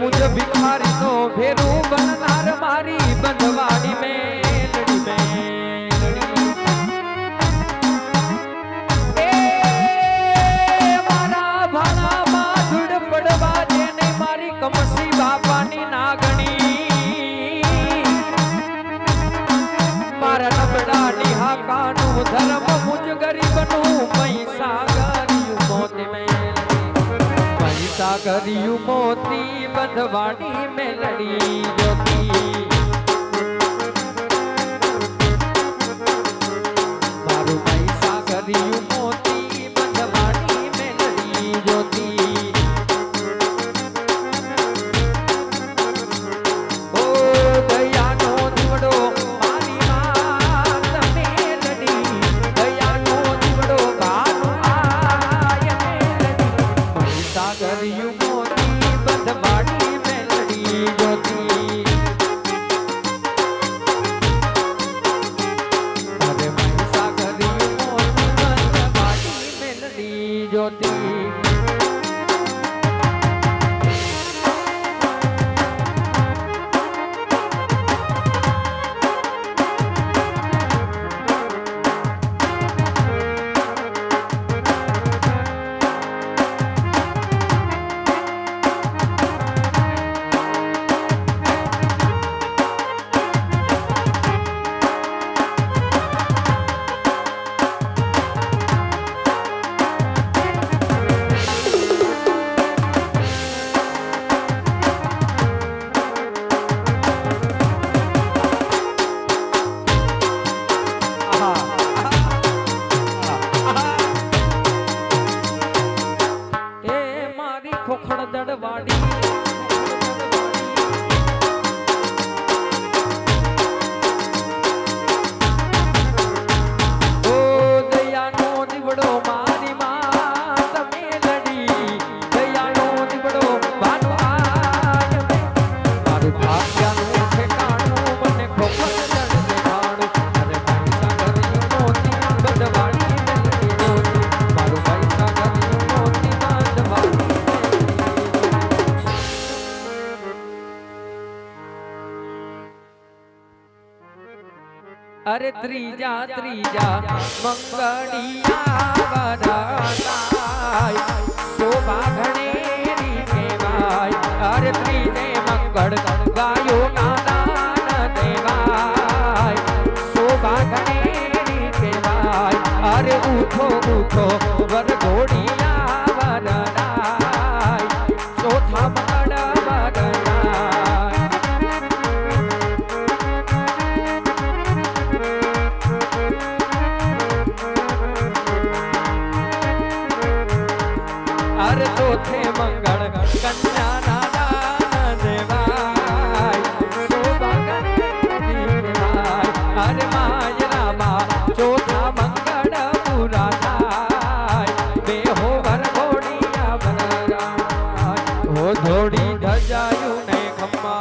મુજ ભિખારી નો ભેરું બનનાર મારી બંધવાડી મેલડી કમસી બાપાની નાગણી. મારા નબળા નિહાકાનું ધર્મ મુજ ગરીબનું પૈસા કર્યું મોતી બંધવાડી મેલડી. અરે ત્રીજા ત્રીજા, મંગળિયા બનાય શોભા ઘણેરી કહેવાય. અરે ત્રીજે મંગળ ગાયો ના દાન દેવાય. શોભા ઘણેરી કહેવાય. અરે ઉઠો ઉઠો વરઘોડી હર ચોથે મંગળ કન્યા ના દેવાય હર માયરા મંગળ પૂરા થાય. બે હો વર ઘોડિયા બનાય હો ધોડી ધજાયું ને ખમ્મા